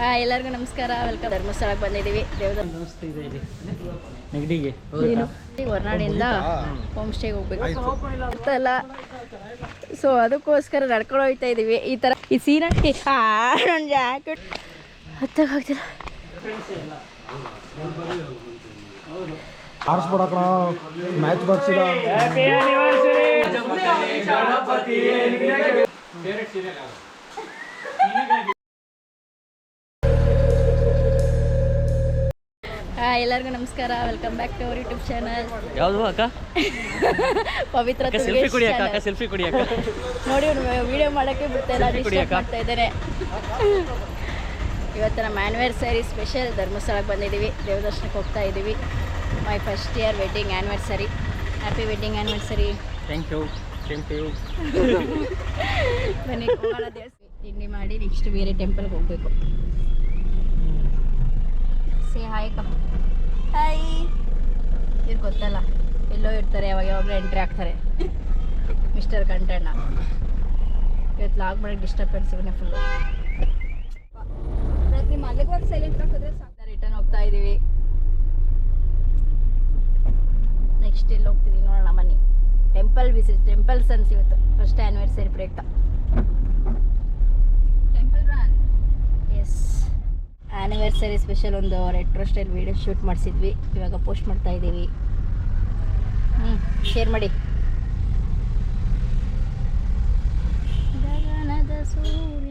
ಹಾಂ ಎಲ್ಲರಿಗೂ ನಮಸ್ಕಾರ. ವೆಲ್ಕಮ್ ಧರ್ಮಸ್ಥಳಕ್ಕೆ ಬಂದಿದ್ದೀವಿ. ದೇವದ ನೆಗಡಿಗೆ. ಹೊರನಾಡಿಂದ ಹೋಮ್ ಸ್ಟೇಗೆ ಹೋಗ್ಬೇಕು. ಗೊತ್ತಲ್ಲ ಸೊ ಅದಕ್ಕೋಸ್ಕರ ನಡ್ಕೊಂಡು ಹೋಗ್ತಾ ಇದ್ದೀವಿ. ಈ ಥರ ಈ ಸೀನ ನನ್ನ ಜಾಕೆಟ್ ಆರಿಸ್ಬಿಡ ಕಣ ಮ್ಯಾಚ್ ಬರ್ಸಿದ ಹಾಂ ಎಲ್ಲರಿಗೂ ನಮಸ್ಕಾರ. Welcome back to our YouTube channel ಯಾವುದು ಅಕ್ಕ? ಪವಿತ್ರ ಸೆಲ್ಫಿ ಕೊಡಿ ಅಕ್ಕ ಅಕ್ಕ ಸೆಲ್ಫಿ ಕೊಡಿ ಅಕ್ಕ. ನೋಡಿ ವಿಡಿಯೋ ಮಾಡೋಕ್ಕೆ ಬಿಡ್ತಾ ಇಲ್ಲ ಡಿಸ್ಟರ್ಬ್. ಮಾಡ್ತಾ ಇದ್ದಾರೆ. ಇವತ್ತು ನಮ್ಮ ಆ್ಯನಿವರ್ಸರಿ ಸ್ಪೆಷಲ್ ಧರ್ಮಸ್ಥಳಕ್ಕೆ ಬಂದಿದ್ದೀವಿ. ದೇವದರ್ಶನಕ್ಕೆ ಹೋಗ್ತಾ ಇದ್ದೀವಿ. My first year wedding anniversary happy wedding anniversary thank you thank you ಬನ್ನಿ ತಿಂಡಿ ಮಾಡಿ ನೆಕ್ಸ್ಟ್ ಬೇರೆ ಟೆಂಪಲ್ಗೆ ಹೋಗಬೇಕು. ಸೇ ಹಾಯ್ ಕಮ್ ಹಾಯ್ ಇವ್ರು ಗೊತ್ತಲ್ಲ ಎಲ್ಲೋ ಇರ್ತಾರೆ ಯಾವಾಗ ಯಾವಾಗಲೂ ಎಂಟ್ರಿ ಆಗ್ತಾರೆ. ಮಿಸ್ಟರ್ ಕಂಟಣ್ಣ ಇವತ್ತು ಲಾಗ್ ಮಾಡಕ್ಕೆ ಡಿಸ್ಟರ್ಬೆನ್ಸ್ ಇವನೇ ಫುಲ್ಲು ನಿಮ್ಮ ಅಲ್ಲಿಗೆ ಹೋಗಿ ಸೈಲೆಂಟ್ ಹಾಕಿದ್ರೆ ಸಾಕು. ರಿಟರ್ನ್ ಹೋಗ್ತಾ ಇದ್ದೀವಿ ನೆಕ್ಸ್ಟ್ ಎಲ್ಲಿ ಹೋಗ್ತೀವಿ ನೋಡೋಣ ಮನೆ ಟೆಂಪಲ್ ವಿಸಿಟ್ ಟೆಂಪಲ್ ಸನ್ಸ್ ಇವತ್ತು. ಫಸ್ಟ್ ಆ್ಯನಿವರ್ಸರಿ ಪ್ರಯುಕ್ತ temple runs anniversary special ಒಂದು ರೆಟ್ರೋ ಸ್ಟೈಲ್ ವೀಡಿಯೋ ಶೂಟ್ ಮಾಡಿಸಿದ್ವಿ. ಇವಾಗ ಪೋಸ್ಟ್ ಮಾಡ್ತಾ ಇದ್ದೀವಿ. ಹ್ಞೂ ಶೇರ್ ಮಾಡಿ. ಸೂರ್ಯ.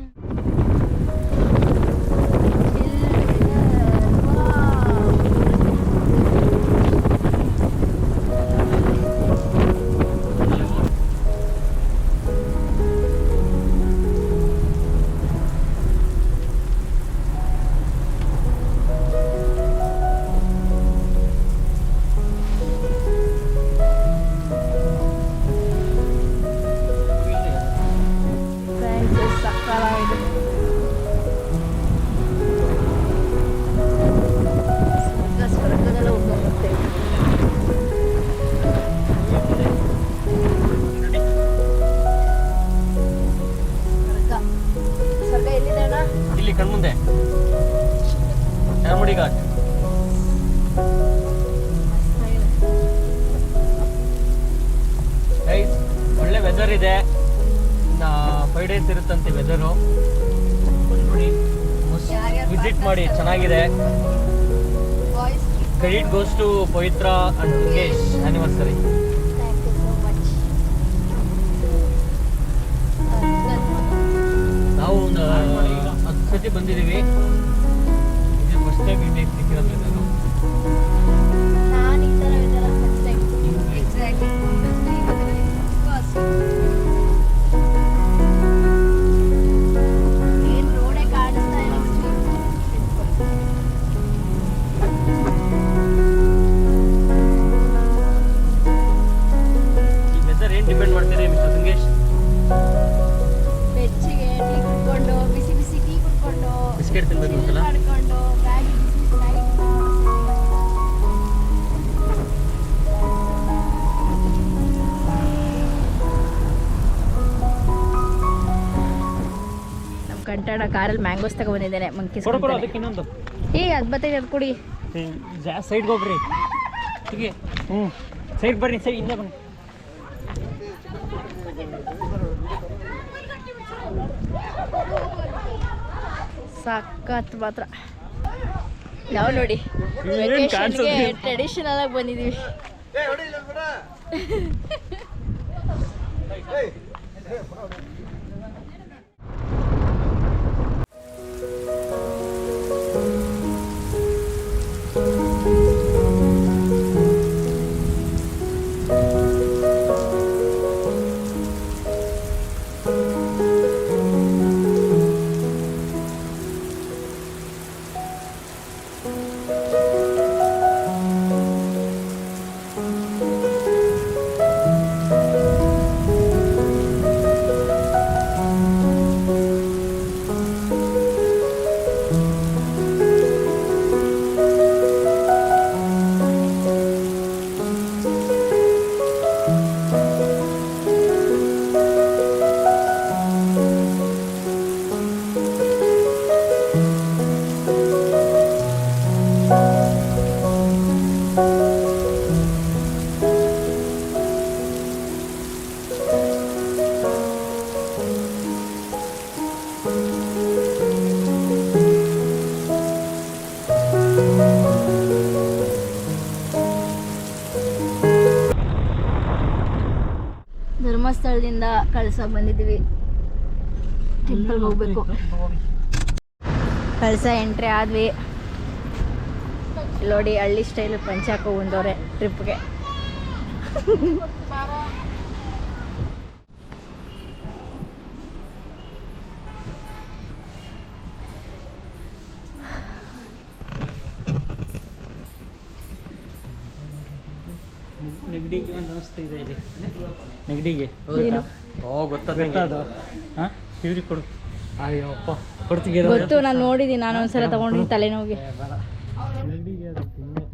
ಕಣ್ಮುಂದೆ ಚಾಮುಂಡಿ ಘಾಟ್. ಒಳ್ಳೆ ವೆದರ್ ಇದೆ. ಫೈವ್ ಡೇಸ್ ಇರುತ್ತಂತೆ ವೆದರು ವಿಸಿಟ್ ಮಾಡಿ, ಚೆನ್ನಾಗಿದೆ. Credit goes to Pavithra and Mukesh ಸತಿ ಬಂದಿದ್ದೀವಿ. ಇದು ಫಸ್ಟ್ ಟೈಮ್ ಸಿಕ್ಕಿರೋದು ಕಂಟಣ ಕಾರಲ್ಲಿ ಮ್ಯಾಂಗೋಸ್ ತಗೊಂಡಿದ್ದೇನೆ ಮಂಕಿ ಕೊಡು ಅದಕ್ಕೆ ಇನ್ನೊಂದು. ಏ ಅದು ಬರ್ತೈತೆ ಅದು ಕೊಡಿ. ಸೈಡ್ಗೆ ಹೋಗ್ರಿ. ಹೀಗೆ. ಹ್ಞೂ ಸೈಡ್ ಬರ್ರಿ ಸೈಡ್ ಹಿಂದೆ ಬನ್ನಿ. ಸಖತ್ ಮಾತ್ರ. ನಾವು ನೋಡಿ. ಟ್ರೆಡಿಷನಲ್ ಆಗಿ ಬಂದಿದ್ದೀವಿ ಟೆಂಪಲ್ದಿಂದ ಕಳ್ಸ ಬಂದಿದ್ದೀವಿ ಟೆಂಪಲ್ಗೆ ಹೋಗ್ಬೇಕು. ಕಳಸ ಎಂಟ್ರಿ ಆದ್ವಿ. ನೋಡಿ ಹಳ್ಳಿ ಸ್ಟೈಲ್ ಪಂಚಾಕ ಬಂದವ್ರೆ ಟ್ರಿಪ್ಗೆ ನೆಗಡಿಗೆ ಒಂದು ಇದೆ ಇಲ್ಲಿ. ನೆಗಡಿಗೆ? ಓ ಗೊತ್ತದ ಹಾಂ? ಇವ್ರಿಗೆ ಕೊಡು. ಅಯ್ಯಪ್ಪ ಕೊಡ್ತೀವಿ ಗೊತ್ತು ನಾನು ನೋಡಿದ್ದೀನಿ ನಾನು ಒಂದ್ಸಲ ತಗೊಂಡಿದ್ದೀನಿ ತಲೆನೋವಿಗೆ.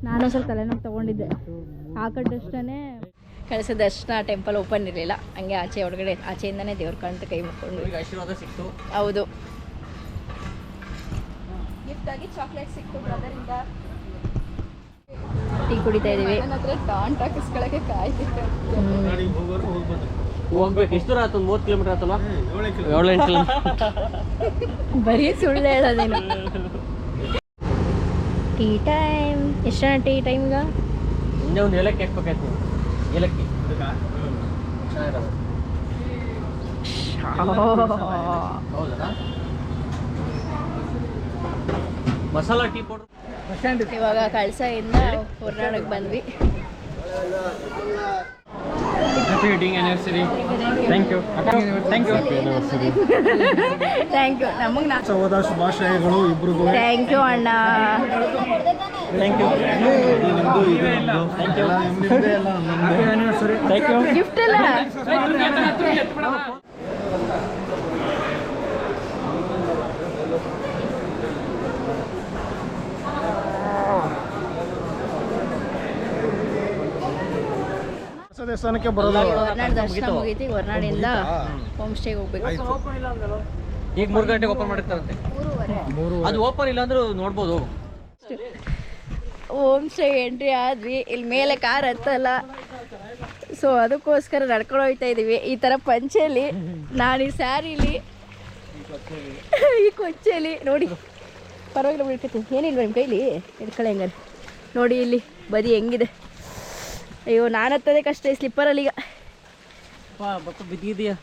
ನಾನೊಂದ್ಸಲ ತಲೆನೋವು ತಗೊಂಡಿದ್ದೆ. ಹಾಕೊಂಡಷ್ಟೇ ಕಳಿಸ ದರ್ಶನ ಟೆಂಪಲ್ ಓಪನ್ ಇರಲಿಲ್ಲ. ಹಂಗೆ ಆಚೆ ಒಳಗಡೆ ಆಚೆಯಿಂದನೇ ದೇವ್ರ ಕಣ್ ಕೈ ಮುಕ್ಕೊಂಡು. ಆಶೀರ್ವಾದ ಸಿಕ್ತು. ಹೌದು. ಗಿಫ್ಟ್ ಆಗಿ ಚಾಕ್ಲೇಟ್ ಸಿಕ್ತು ಬ್ರದರಿಂದ ಟೀ ಕುಡಿತಾ ಇದೀವಿ ಡಾಂಟ್ ಹಾಕಿಸ್ಕೊಳಕ್ಕೆ ಕಾಯ್ತಿತ್ತು ಹೋಗ್ಬೇಕು ಎಷ್ಟು ದೂರ ಆಯ್ತು? ಮೂವತ್ ಮೂವತ್ತು ಕಿಲೋಮೀಟರ್ ಆಯ್ತಲ್ಲ ಏಳು ಎಂಟು ಕಿಲೋಮೀಟರ್ ಬರೀ ಸುಳ್ಳು ಹೇಳೋದೇನು? Tea time. ಎಷ್ಟು ಟೀ ಟೈಮ್ ಈಗ ಹಿಂದೆ ಒಂದು ಏಲಕ್ಕಿ ಹಾಕ್ಬೇಕಾಯ್ತು ಎಲಕ್ಕಿ ಏಲಕ್ಕಿ. Masala tea powder. ಇವಾಗ ಕಳ್ಸದಿಂದ ಹೊರನಾಡಕ್ಕೆ ಬಂದ್ವಿ. Happy wedding anniversary thank you thank you thank you ನಮಗೆ ನಾ ಉತ್ಸವದ ಶುಭಾಶಯಗಳು ಇಬ್ರಿಗೂ. ಥ್ಯಾಂಕ್ ಯು ಅಣ್ಣ. ಥ್ಯಾಂಕ್ ಯು ಇದು ನಿಮ್ದು. ಯು ನಮ್ದು ಎಲ್ಲ ನಿಮ್ದೇ. ಎಲ್ಲ ಥ್ಯಾಂಕ್ ಯು ಗಿಫ್ಟ್ ಅಲ್ಲ. ದೇವಸ್ಥಾನಕ್ಕೆ ಬರೋದು? ಹೊರನಾಡು ದರ್ಶನ ಮುಗೀತಿ. ಹೊರನಾಡಿಂದ ಹೋಮ್ ಸ್ಟೇಗೆ ಹೋಗ್ಬೇಕು. ಈಗ ಮೂರು ಗಂಟೆಗೆ ಓಪನ್ ಮಾಡಿರ್ತಾರಂತೆ. ಮೂರು ಅದು ಓಪನ್ ಇಲ್ಲ ಅಂದ್ರೆ ನೋಡ್ಬೋದು. ಹೋಮ್ ಸ್ಟೇ ಎಂಟ್ರಿ ಆದ್ವಿ. ಇಲ್ಲಿ ಮೇಲೆ ಕಾರ್ ಹತ್ತಲ್ಲ. ಸೊ ಅದಕ್ಕೋಸ್ಕರ ನಡ್ಕೊಂಡು ಹೋಗ್ತಾ ಇದೀವಿ. ಈ ಥರ ಪಂಚೆಲಿ ನಾನು ಈ ಸ್ಯಾರಿಲಿ ಈ ಕೊಚ್ಚೆಲಿ ನೋಡಿ. ಪರವಾಗಿಲ್ಲ ಬಿಡ್ಕೈತಿ ಏನಿಲ್ವ ನಿಮ್ಮ ಕೈಲಿ? ಹಿಡ್ಕೊಳ್ಳಿ ಹೆಂಗಾರೆ ನೋಡಿ ಇಲ್ಲಿ ಬದಿ ಹೆಂಗಿದೆ. ಅಯ್ಯೋ ನಾನು ಹತ್ತೋದೇ ಕಷ್ಟ ಸ್ಲಿಪ್ಪರ್ ಅಲ್ಲಿ ಈಗ. ಬಿದ್ದಿದೆಯಾ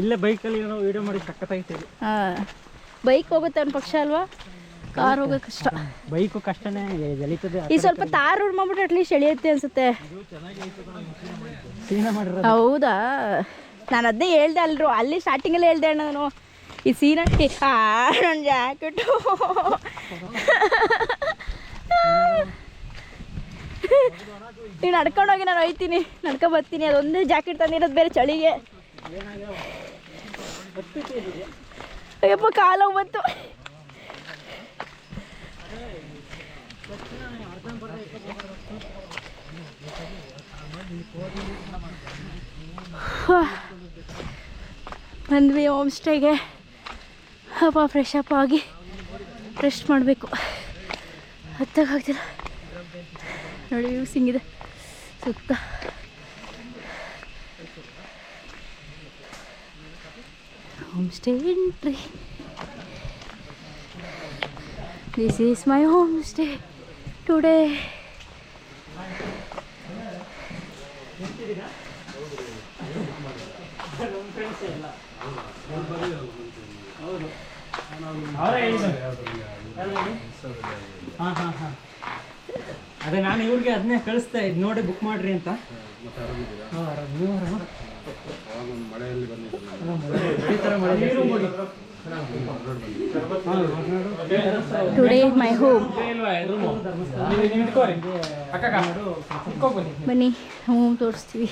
ಇಲ್ಲೇ ಬೈಕಲ್ಲಿ ನಾವು ವಿಡಿಯೋ ಮಾಡಿ ಹಾಂ. ಬೈಕ್ ಹೋಗುತ್ತೆ ಅವ್ನ ಪಕ್ಷ ಅಲ್ವಾ? ಕಾರ್ ಹೋಗೋ ಕಷ್ಟ. ಬೈಕು ಕಷ್ಟನೇ ಎಳಿತದೆ ಈ ಸ್ವಲ್ಪ ತಾರ್ ರೋಡ್ ಮಾಡ್ಬಿಟ್ಟು ಅಟ್ಲೀಸ್ಟ್ ಎಳಿಯುತ್ತೆ ಅನ್ಸುತ್ತೆ. ಹೌದಾ? ನಾನು ಅದನ್ನೇ ಹೇಳ್ದೆ ಅಲ್ರು ಅಲ್ಲಿ ಸ್ಟಾರ್ಟಿಂಗಲ್ಲೇ ಹೇಳ್ದೆ ಅಣ್ಣ ನಾನು. ಈ ಸೀನ ಆ ನನ್ನ ಜಾಕೆಟು. ನೀವು ನಡ್ಕೊಂಡೋಗಿ ನಾನು ಒಯ್ತೀನಿ ನಡ್ಕೊ ಬರ್ತೀನಿ. ಅದೊಂದೇ ಜಾಕೆಟ್ ತಂದಿರೋದು ಬೇರೆ ಚಳಿಗೆ. ಅಯ್ಯಪ್ಪ ಕಾಲ ಬಂತು. ಬಂದ್ವಿ ಹೋಮ್ ಸ್ಟೇಗೆ. ಹಬ್ಬ ಫ್ರೆಶ್ ಅಪ್ ಆಗಿ ರೆಸ್ಟ್ ಮಾಡಬೇಕು. ಹತ್ತಕ್ಕಾಗ್ತಿಲ್ಲ ನೋಡಿ ವ್ಯೂಸ್ ಹಿಂಗಿದೆ ಸುತ್ತ. Home stay entry this is my home stay today ಹಾಂ ಹಾಂ ಹಾಂ. ಅದೇ ನಾನು ಇವ್ರಿಗೆ ಅದನ್ನೇ ಕಳಿಸ್ತಾ ಇದ್ದು ನೋಡಿ ಬುಕ್ ಮಾಡ್ರಿ ಅಂತ. ಹಾಂ, ಆರಾಮ್. ನೀವು ಆರಾಮ? ಈ ಥರ ಮಳೆ ಟುಡೇ ಮೈ ಹೋಮ್ ಬನ್ನಿ ಹೋಮ್ ತೋರಿಸ್ತೀವಿ.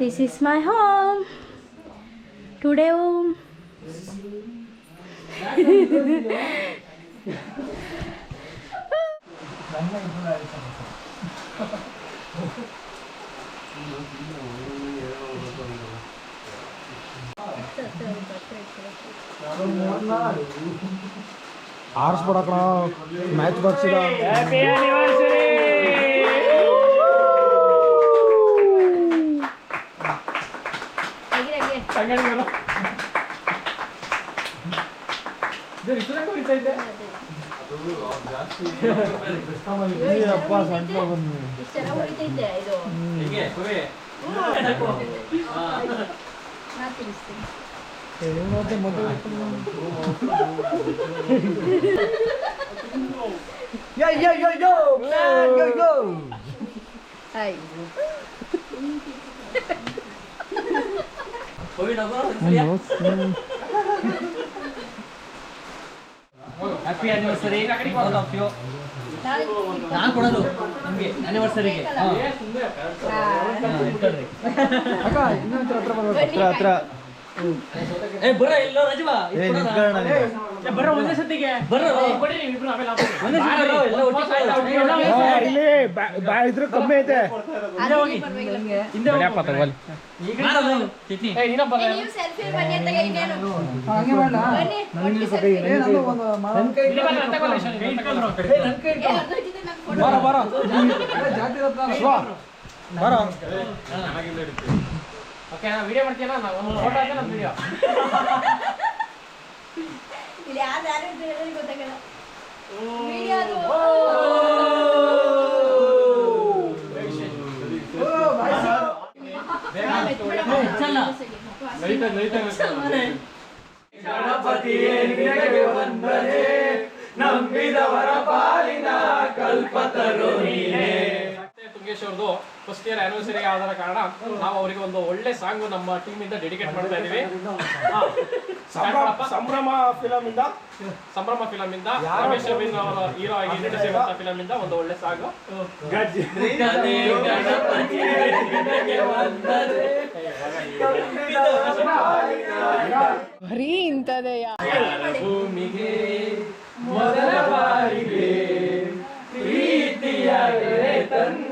This is my home today home ಆರಿಸ್ಬಿಡಕಣ match ಬಾಕ್ಸಿದ ಇದು ಅಪ್ಪ ಸಣ್ಣ ಬಂದು ಇಷ್ಟು ಚೆನ್ನಾಗಿ ಹೊಡಿತೈತೆ ಇದು ಹೀಗೆ ಕುರಿ ನಾ ತಿನ್ನಿಸ್ತೀನಿ ಮತ್ತೆ ಮದುವೆ ಯೋ ಯೋ ಯೋ ಯೋ ಯೋ ಯೋ ಹಾಯ್ ಹೋಗಿ happy anniversary all of you ನಾನು ಕೊಡೋದು ನಿಮಗೆ ಆನಿವರ್ಸರಿಗೆ ಹತ್ರ ಹತ್ರ ಹತ್ರ ಏ ಬರ ಇಲ್ಲೋ ರಜವಾ ಏ ನಿಂತ್ಕೊಳ್ಳೋಣ ನೀವು. ಬರ ಒಂದೇ ಸತಿಗೆ. ಬರ ಒಂದೇ ಸತಿ ಎಲ್ಲ ಒಟ್ಟಿಗೆ ಆ, ಇಲ್ಲಿ ಬಾ- ಬಾ ಇದ್ರ ಕಮ್ಮಿ ಐತೆ. ಹಿಂದೆ ಹೋಗಿ. ಏ ನೀನ. ನೀವು ಸೆಲ್ಫಿ ಬನ್ನಿ ಅಂತ ಇನ್ನೇನು ಹಂಗೆ ನನಗೆ ಸ್ವಲ್ಪ ಒಂದು ಕೈ ಇಲ್ಲಿ ಬನ್ನಿ. ಏ, ನನ್ನ. ಬಾರ ಜಾತಿ ರತ್ನ. ಬಾರ. ಓಕೆ ನಾನು ವಿಡಿಯೋ ಮಾಡ್ತೀನಿ ನಾನು ಒಂದು ಫೋಟೋ ಹಾಕಿ ನಮ್ಮ ವಿಡಿಯೋ ಇಲ್ಲಿ ಯಾರು ಯಾರು ಅಂತ ಹೇಳೋದು ಗೊತ್ತಾಗಲ್ಲ. ವಿಡಿಯೋ ಅದು. ಮತ್ತೆ ತುಂಗೇಶ್ ಅವ್ರದ್ದು ಫಸ್ಟ್ ಇಯರ್ ಆನಿವರ್ಸರಿ ಆದ ಕಾರಣ ನಾವು ಅವರಿಗೆ ಒಂದು ಒಳ್ಳೆ ಸಾಂಗ್ ನಮ್ಮ ಟೀಮ್ ಇಂದ ಡೆಡಿಕೇಟ್ ಮಾಡ್ತಾ ಇದೀವಿ. ಸಂಭ್ರಮ ಫಿಲಮ್ ಇಂದ ಸಂಭ್ರಮ ಫಿಲಂ ಇಂದ ರಮೇಶ್ ಅಭಿನ್ ಅವರ ಹೀರೋ ಆಗಿ ನಟಿಸಿರುವಂತ ಫಿಲಂ ಇಂದ ಒಂದು ಒಳ್ಳೆ ಸಾಂಗ್. ಬರೀ ಇಂಥದೇ ಭೂಮಿಗೆ ಮೊದಲ ಬಾರಿಗೆ ಪ್ರೀತಿಯ ತಂದರು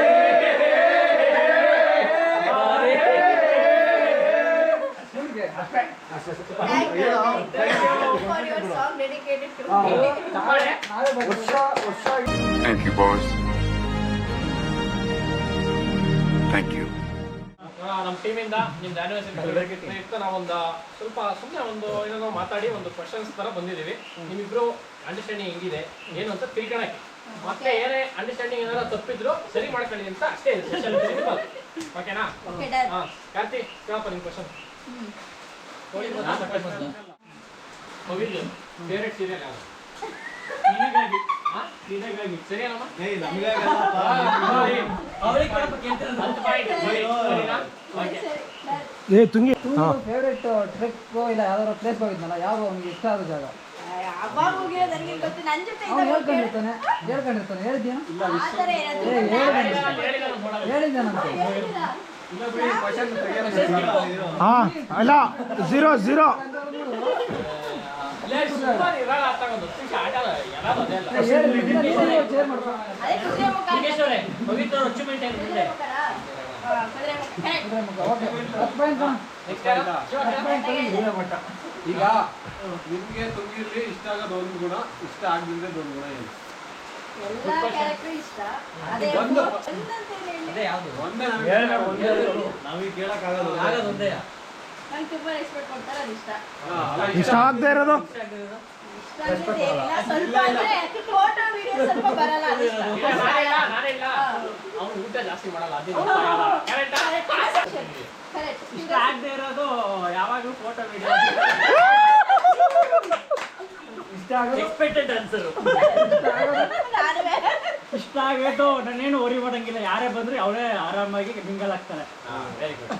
ವರ್ಷ ವರ್ಷ Thank you, boss. Thank you. ನಮ್ಮ ಟೀಮಿಂದ ಇಂದ ನಿಮ್ದು ಆನಿವರ್ಸರಿ ಇತ್ತು ನಾವೊಂದು ಸ್ವಲ್ಪ ಸುಮ್ಮನೆ ಒಂದು ಏನೋ ಮಾತಾಡಿ ಒಂದು ಕ್ವಶನ್ಸ್ ತರ ಬಂದಿದ್ದೀವಿ. ನಿಮ್ಮಿಬ್ರು ಅಂಡರ್ಸ್ಟ್ಯಾಂಡಿಂಗ್ ಹೆಂಗಿದೆ ಏನು ಅಂತ ತಿಳ್ಕೊಳಕ್ಕೆ. ಮತ್ತೆ ಏನೇ ಅಂಡರ್ಸ್ಟ್ಯಾಂಡಿಂಗ್ ಏನಾದ್ರು ತಪ್ಪಿದ್ರು ಸರಿ ಮಾಡ್ಕೊಳ್ಳಿ ಅಂತ ಅಷ್ಟೇ ಓಕೆನಾ ಕಾರ್ತಿ ಕೇಳಪ್ಪ ನಿಮ್ಮ ಕ್ವಶನ್ ಫೇವ್ರೆಟ್ ಸೀರಿಯಲ್ ಯಾವುದು ನಿನಗಾಗಿ ಹಾ? ನಿನಗಾಗಿ ಸರಿಯಾನಮ್ಮ ಏ ಅವಳಿಗೆ ಸರಿ, done. ಏ ತುಂಗಿ ಫೇವ್ರೆಟ್ ಟ್ರೆಕ್ ಇಲ್ಲ ಯಾವ್ದಾದ್ರು ಪ್ಲೇಸ್ ಹೋಗಿದ್ನಲ್ಲ? ಯಾವ ಅವ್ನಿಗೆ ಇಷ್ಟ ಆದ ಜಾಗ? ಅವಾಗ ಹೋಗಿರೋ ನನಗೆ ಗೊತ್ತು. ನನ್ನ ಜೊತೆ ಅವ್ನು. ಹೇಳ್ಕೊಂಡಿರ್ತಾನೆ. ಹೇಳ್ಕೊಂಡಿರ್ತಾನೆ. ಹೇಳಿದ್ಯಾ? ಆ ಥರ ಏನಾದ್ರು ಹೇಳಿದ್ದಾನಂತೆ. ಹಾ ಅಲ್ಲ ಝೀರೋ ಝೀರೋ. ಈಗ ನಿಮಗೆ ತುಂಗಿರ್ಲಿ ಇಷ್ಟ ಆಗೋದು ಒಂದು ಗುಣ ಇಷ್ಟ ಆಗದಿಲ್ಲದೆ ಒಂದು ಗುಣ ಏನು? ಎಲ್ಲಾ ಕ್ಯಾರೆಕ್ಟರ್ ಇಷ್ಟ. ಅದೇ ಒಂದು- ಯಾವುದು? ಒಂದೇ ನಮಗೆ ಕೇಳಕ್ಕಾಗಲ್ಲ ಆಗೋದು ಒಂದೇ? ನಂಗೆ ತುಂಬಾ ರೆಸ್ಪೆಕ್ಟ್ ಕೊಡ್ತಾರೆ ಅದು ಇಷ್ಟ. ಇಷ್ಟ ಆಗದೆ ಇರೋದು? ಇಷ್ಟ ಸ್ವಲ್ಪ ಅಂದ್ರೆ ಫೋಟೋ ವಿಡಿಯೋ ಸ್ವಲ್ಪ ಬರಲ್ಲ ಅದು ಇಷ್ಟ. ಅವ್ನು ಊಟ ಜಾಸ್ತಿ ಮಾಡಲ್ಲ ಅದೇ ಕರೆಕ್ಟಾ ಕರೆಕ್ಟ್ ಇಷ್ಟ ಆಗದೆ ಇರೋದು ಯಾವಾಗಲೂ ಫೋಟೋ ವಿಡಿಯೋ ಇಷ್ಟ ಆಗೋದು? ಎಕ್ಸ್ಪೆಕ್ಟೆಡ್ ಆನ್ಸರ್ ಇಷ್ಟ ಆಗೋದು ನಾನೇನು ವರಿ ಮಾಡಂಗಿಲ್ಲ. ಯಾರೇ ಬಂದ್ರೆ ಅವಳೇ ಆರಾಮಾಗಿ ಮಿಂಗಲ್ ಆಗ್ತಾರೆ. Very good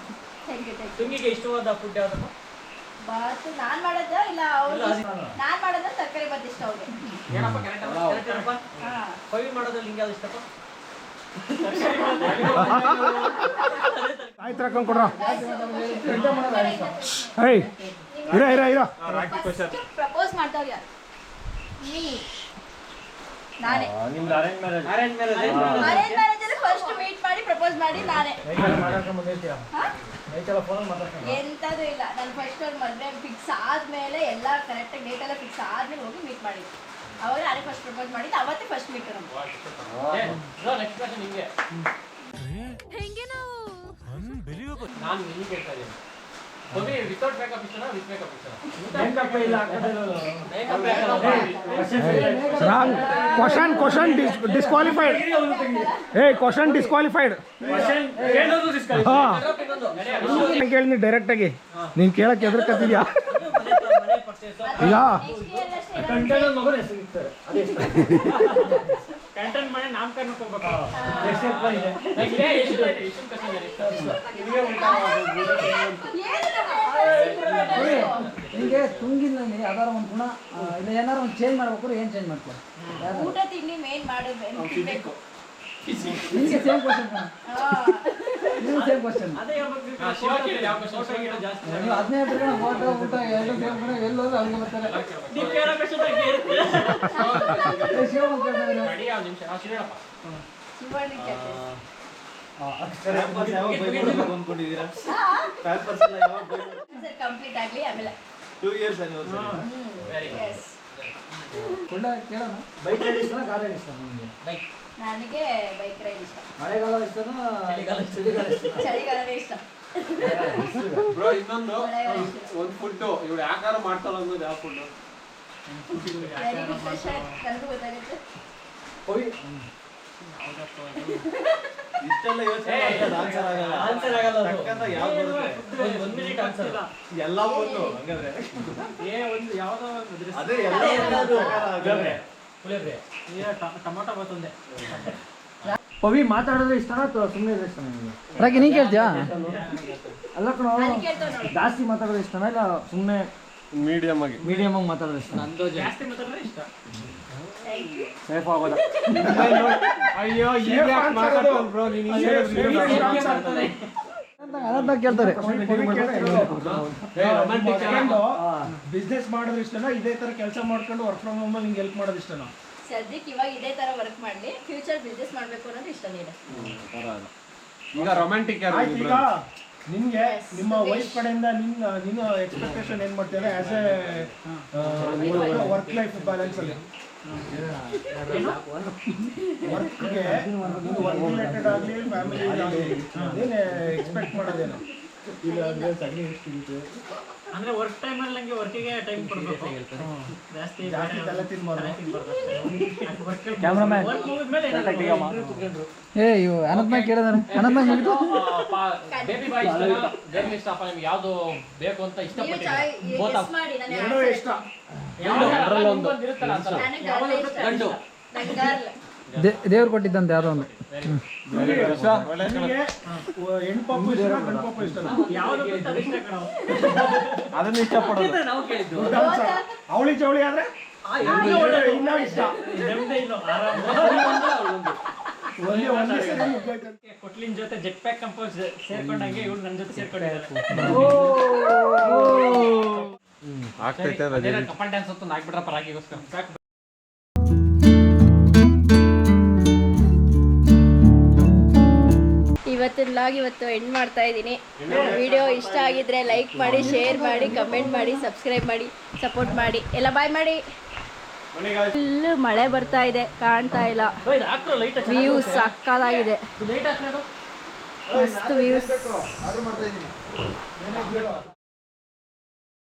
thank you thank you ತುಂಗಿಗೆ ಇಷ್ಟವಾದ ಫುಡ್ ಯಾವ್ದಪ್ಪ ಬಾತ್ ನಾನ್ ಮಾಡೋದ ಇಲ್ಲ ಅವ್ರು? ನಾನ್. ಮಾಡೋದ ತರಕಾರಿ ಬಾತ್ ಇಷ್ಟ ಅವ್ರಿಗೆ? ಏನಪ್ಪ ಕರೆಕ್ಟ್ ಕರೆಕ್ಟ್ ಏನಪ್ಪ ಹಾ. ಪವಿ ಮಾಡೋದ್ರಲ್ಲಿ ನಿಂಗೆ ಯಾವ್ದು ಇಷ್ಟಪ್ಪ? ಆಯ್ತು ಹಾಕೊಂಡ್ ಕೊಡ್ರ. ಏಯ್ ಇರ ಇರ ಇರ. ಪ್ರಪೋಸ್ ಮಾಡ್ತಾವ್ರಿ ಯಾರು? ನೀ ನಾನೇ arrange marriage arrange marriage first meet ಮಾಡಿ ಪ್ರಪೋಸ್ ಮಾಡಿ ನಾನೇ ಹಾ? ಎಂತದು ಇಲ್ಲ. ನಾನು ಫಸ್ಟ್ ಅವ್ರ ಮದುವೆ ಫಿಕ್ಸ್ ಆದ್ಮೇಲೆ ಎಲ್ಲ ಕರೆಕ್ಟಾಗಿ ಡೇಟ್ ಎಲ್ಲ ಫಿಕ್ಸ್ ಆದ್ಮೇಲೆ ಹೋಗಿ ಮೀಟ್ ಮಾಡಿದ್ವಿ ಅವಾಗ ನಾನೇ ಫಸ್ಟ್ ಪ್ರಪೋಸ್ ಮಾಡಿದ್ದು ಅವತ್ತೇ ಫಸ್ಟ್ ಮೀಟ್ ನಮ್ಗೆ ನೆಕ್ಸ್ಟ್ ಕ್ವಶನ್ ನಿಮಗೆ ನಾನು ನಿಮಗೆ ಕೇಳ್ತಾ ಇದ್ದೀನಿ. ವಿತೌಟ್ ಮೇಕಪ್ ಇಷ್ಟನಾ ವಿತ್ ಮೇಕಪ್ ಇಷ್ಟನಾ? ರಾಂಗ್. ಕ್ವಶನ್ ಕ್ವಶನ್ ಡಿಸ್ಕ್ವಾಲಿಫೈಡ್ ಏ ಕ್ವಶನ್ ಡಿಸ್ಕ್ವಾಲಿಫೈಡ್ ಕೇಳಿದ್ನಿ ಡೈರೆಕ್ಟ್ ಆಗಿ. ನೀನ್ ಕೇಳಕ್ ಎದ್ರಕತ್ತಿದ್ಯಾ ಈಗ ಕಂಟೆಂಟ್ ಮಾಡಿ ನಾಮಕರಣಕ್ಕೆ ಹೋಗ್ಬೇಕು ನಿಮಗೆ ತುಂಗಿನಲ್ಲಿ ಯಾವ್ದಾರ ಒಂದು ಗುಣ ಇಲ್ಲ ಏನಾರ ಒಂದು ಚೇಂಜ್ ಮಾಡ್ಬೇಕು ಏನು ಚೇಂಜ್ ಮಾಡ್ತಾರೆ? ಊಟ ತಿಂಡಿ ಮೇನ್ ಮಾಡಬೇಕು ನಿಮಗೆ ಸೇಮ್ ಕ್ವಶನ್ ನೀವು ಸೇಮ್ ಕ್ವಶನ್ ನೀವು ಅದನ್ನೇ ಹೇಳ್ತೀರ ಫೋಟೋ ಊಟ ಎರಡು ಸೇಮ್ ಎಲ್ಲೋದ್ರು ಹಂಗೆ ಬರ್ತಾರೆ ಕಂಪ್ಲೀಟ್ ಆಗ್ಲಿ ಆಮೇಲೆ ಎಸ್ ಒಳ್ಳೆ ಕೇಳೋಣ ಬೈಕ್ ರೈಡ್ ಕಾರ್ ರೈಡ್ ಇಷ್ಟ ನಿಮಗೆ ನನಗೆ ಬೈಕ್ ರೈಡ್ ಇಷ್ಟ. ಮಳೆಗಾಲ ಇಷ್ಟನಾ? ಚಳಿಗಾಲ ಇಷ್ಟ. ಚಳಿಗಾಲವೇ ಇಷ್ಟ. ಬ್ರೋ ಇನ್ನೊಂದು ಒಂದು ಫುಡ್ ಇವಳು ಯಾಕಾರ ಮಾಡ್ತಾಳ ಅನ್ನೋದು ಯಾವ ಫುಡ್ ಇಷ್ಟೆಲ್ಲ ಯೋಚನೆ ಆನ್ಸರ್ ಆಗಲ್ಲ. ಒಂದ್ ಮಿನಿಟ್ ಆನ್ಸರ್ ಎಲ್ಲ ಬಂದು ಹಂಗಾದ್ರೆ. ಏ ಒಂದು ಯಾವ್ದೋ ಒಂದು. ಅದೇ ಎಲ್ಲ ಪುಳಿಯೋಗರೆ. ಈಗ ಟ- ಬಾತ್ ಒಂದೇ. ಪವಿ ಮಾತಾಡೋದು ಇಷ್ಟನಾ ಅಥವಾ ಸುಮ್ಮನೆ ಇದ್ರೆ ಇಷ್ಟ ನಿಮಗೆ? ರಾಕಿ ನೀ ಕೇಳ್ತೀಯಾ? ಅಲ್ಲ ಕಣೋ ನಾನು ಜಾಸ್ತಿ ಮಾತಾಡೋದು ಇಷ್ಟನಾ ಇಲ್ಲ ಸುಮ್ಮನೆ ಮೀಡಿಯಮ್ ಆಗಿ. ಮೀಡಿಯಮ್ ಆಗಿ ಮಾತಾಡೋದು ಇಷ್ಟ? ಜಾಸ್ತಿ ಮಾತಾಡಿದ್ರೆ ಇಷ್ಟ. ಸೇಫ್ ಆಗೋದ? ಅಯ್ಯೋ ಈಗ ಬ್ರೋ ನೀನು ಕೇಳ್ತಾರೆ ಬಿಸ್ನೆಸ್ ಮಾಡೋದು ಇಷ್ಟನ ಇದೇ ತರ ಕೆಲಸ ಮಾಡ್ಕೊಂಡು ವರ್ಕ್ ಫ್ರಮ್ ಹೋಮ್ ನಿಂಗೆ ಹೆಲ್ಪ್ ಮಾಡೋದು ಇಷ್ಟನಾ? ಸದ್ಯಕ್ಕೆ ಇವಾಗ ಇದೇ ತರ ವರ್ಕ್ ಮಾಡ್ಲಿ ಫ್ಯೂಚರ್ ಬಿಸ್ನೆಸ್ ಮಾಡ್ಬೇಕು ಅನ್ನೋದು ಇಷ್ಟ ಇದೆ. ಈಗ ರೊಮ್ಯಾಂಟಿಕ್ ಈಗ ನಿಮ್ಗೆ ನಿಮ್ಮ ವೈಫ್ ಕಡೆಯಿಂದ ನಿನ್ನ ನಿನ್ನ ಎಕ್ಸ್ಪೆಕ್ಟೇಷನ್ ಏನ್ ಮಾಡ್ತೀರಾ as a work life balance ಅಲ್ಲಿ? ವರ್ಕ್ಗೆ ವರ್ಕ್ ರಿಲೇಟೆಡ್ ಆಗಲಿ ಫ್ಯಾಮಿಲಿ ಏನು ಎಕ್ಸ್ಪೆಕ್ಟ್ ಮಾಡೋದೇನು ಅಂದ್ರೆ ವರ್ಕ್ ಟೈಮ್ ಅಲ್ಲಿ ನಂಗೆ ವರ್ಕಿಗೆ ಟೈಮ್ ಕೊಡಬೇಕು ಜಾಸ್ತಿ ಜಾಸ್ತಿ ತಲೆ ತಿನ್ಬಾರ್ದು. ಕ್ಯಾಮ್ರಾಮ್ಯಾನ್ ವರ್ಕ್ ಮುಗಿದ್ಮೇಲೆ ಏ ಇವು ಅನಂತ ಕೇಳಿದಾನೆ ಅನಂತ ಮುಗಿತು ಬೇಬಿ ಬಾಯ್ ಜರ್ನಿ ಬೇಬಿ ಇಷ್ಟಪ್ಪ ನಿಮ್ಗೆ ಯಾವ್ದು ಬೇಕು ಅಂತ ನಾನು ಎರಡೂ ಇಷ್ಟ ಯಾವ್ದು ಒಂದು ಇರುತ್ತಲ್ಲ ಆ ಥರ. ನನಗೆ ಗರ್ಲ್ ಗಂಡು ದೇವ್ರು ಕೊಟ್ಟಿದ್ದಂತೆ ಯಾವ್ದೋ ಒಂದು. ಅದನ್ನ ಇಷ್ಟಪಡೋದು. ಅವಳಿ ಚವಳಿ ಆದ್ರೆ? ಇನ್ನೂ ಇಷ್ಟ. ಕೊಟ್ಲಿನ್ ಜೊತೆ ಜೆಟ್ ಪ್ಯಾಕ್ ಕಂಪೋಸ್ ಸೇರ್ಕೊಂಡಂಗೆ ಇವ್ರು ನನ್ನ ಜೊತೆ ಸೇರ್ಕೊಂಡಿದ್ದಾರೆ. ಆಗ್ತೈತೆ ಕಪಲ್ ಡ್ಯಾನ್ಸ್ ಹೊತ್ತು ಆಗ್ಬಿಡ್ರಪ್ಪ ರಾಗಿಗೋಸ್ಕರ ಇವತ್ತಿನ ಲಾಗ್ ಇವತ್ತು ಎಂಡ್ ಮಾಡ್ತಾ ಇದ್ದೀನಿ. ವಿಡಿಯೋ ಇಷ್ಟ ಆಗಿದ್ರೆ ಲೈಕ್ ಮಾಡಿ ಶೇರ್ ಮಾಡಿ ಕಮೆಂಟ್ ಮಾಡಿ ಸಬ್ಸ್ಕ್ರೈಬ್ ಮಾಡಿ ಸಪೋರ್ಟ್ ಮಾಡಿ. ಎಲ್ಲ ಬಾಯ್ ಮಾಡಿ. ಫುಲ್ ಮಳೆ ಬರ್ತಾ ಇದೆ ಕಾಣ್ತಾ ಇಲ್ಲ. ವ್ಯೂಸ್ ಸಕ್ಕದಾಗಿದೆ ಮಸ್ತ್ ವ್ಯೂಸ್